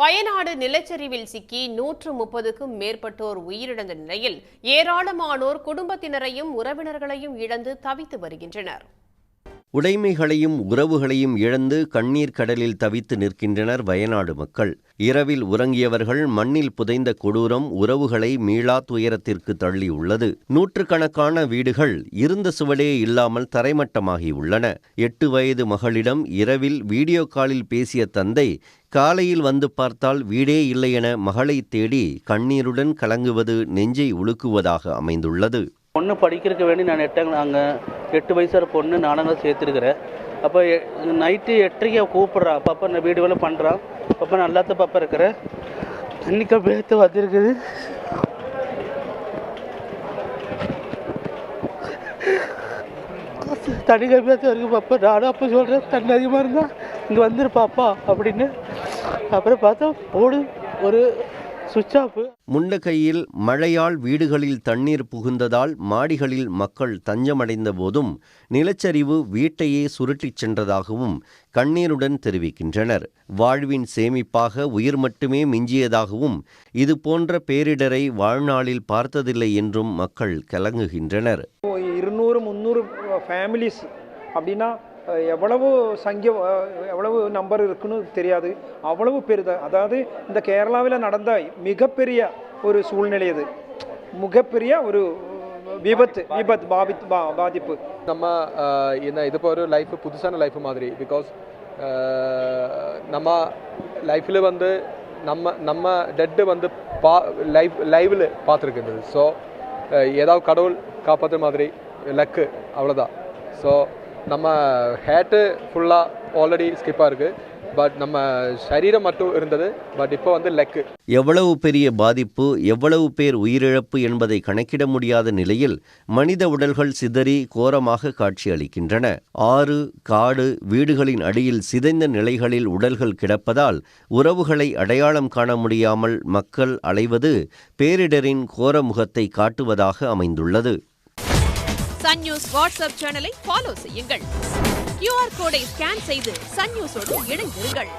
வயநாடு நிலச்சரிவில் சிக்கி நூற்று முப்பதுக்கும் மேற்பட்டோர் உயிரிழந்த நிலையில் ஏராளமானோர் குடும்பத்தினரையும் உறவினர்களையும் இழந்து தவித்து வருகின்றனர். உடைமைகளையும் உறவுகளையும் இழந்து கண்ணீர் கடலில் தவித்து நிற்கின்றனர் வயநாடு மக்கள். இரவில் உறங்கியவர்கள் மண்ணில் புதைந்த கொடூரம் உறவுகளை மீளா துயரத்திற்கு தள்ளியுள்ளது. நூற்றுக்கணக்கான வீடுகள் இருந்த சுவடே இல்லாமல் தரைமட்டமாகியுள்ளன. எட்டு வயது மகளிடம் இரவில் வீடியோ காலில் பேசிய தந்தை காலையில் வந்து பார்த்தால் வீடே இல்லை என மகளை தேடி கண்ணீருடன் கலங்குவது நெஞ்சை உலுக்குவதாக அமைந்துள்ளது. பொண்ணு படிக்கிறதுக்கு வேண்டி நான் எட்டாங்க அங்கே எட்டு வயசு பொண்ணு நாடகம் சேர்த்துருக்குறேன். அப்போ நைட்டு எட்டரைக்கு கூப்பிட்றான் அப்பப்போ நான் வீடு வேலை பண்ணுறான் அப்போ நல்லாத்த பாப்பா இருக்கிறேன். தண்ணிக்க பேத்து வந்திருக்குது. தண்ணி கம்மியாக இருக்கு பாப்பா. நானும் அப்போ சொல்கிறேன் தண்ணி அதிகமாக இருந்தால் இங்கே வந்துரு பாப்பா அப்படின்னு. அப்புறம் பார்த்தா போடு ஒரு சுவிட்ச் ஆஃபு முண்டகையில் மழையால் வீடுகளில் தண்ணீர் புகுந்ததால் மாடிகளில் மக்கள் தஞ்சமடைந்த போதும் நிலச்சரிவு வீட்டையே சுருட்டிச் சென்றதாகவும் கண்ணீருடன் தெரிவிக்கின்றனர். வாழ்வின் சேமிப்பாக உயிர் மட்டுமே மிஞ்சியதாகவும் இது போன்ற பேரிடரை வாழ்நாளில் பார்த்ததில்லை என்றும் மக்கள் கலங்குகின்றனர். இருநூறு முந்நூறு ஃபேமிலிஸ் அப்படின்னா எவ்வளவு சங்கிய எவ்வளவு நம்பர் இருக்குன்னு தெரியாது. அவ்வளவு பெரிதா அதாவது இந்த கேரளாவில் நடந்த மிகப்பெரிய ஒரு சூழ்நிலை இது. மிகப்பெரிய ஒரு விபத்து விபத்து பாபித் பா பாதிப்பு. நம்ம என்ன இது இப்போ ஒரு லைஃப் புதுசான லைஃப் மாதிரி பிகாஸ் நம்ம லைஃப்பில் வந்து நம்ம நம்ம டெட்டு வந்து பா லைஃப் லைவில் பார்த்துருக்குது ஸோ ஏதாவது கடவுள் காப்பாற்றுற மாதிரி லக்கு அவ்வளோதான் ஸோ நம்ம ஹேட்டு ஃபுல்லாக ஆல்ரெடி ஸ்கிப்பாக இருக்குது பட் நம்ம சரீரம் மட்டும் இருந்தது. பட் இப்போ வந்து லெக்கு எவ்வளவு பெரிய பாதிப்பு எவ்வளவு பேர் உயிரிழப்பு என்பதை கணக்கிட முடியாத நிலையில் மனித உடல்கள் சிதறி கோரமாக காட்சியளிக்கின்றன ஆறு காடு வீடுகளின் அடியில் சிதைந்த நிலைகளில் உடல்கள் கிடப்பதால் உறவுகளை அடையாளம் காண முடியாமல் மக்கள் அலைவது பேரிடரின் கோர முகத்தை காட்டுவதாக அமைந்துள்ளது. சன் நியூஸ் வாட்ஸ்அப் சேனலை ஃபாலோ செய்யுங்கள். கியூஆர் கோடை ஸ்கேன் செய்து சன் நியூஸோடு இணைந்திருங்கள்.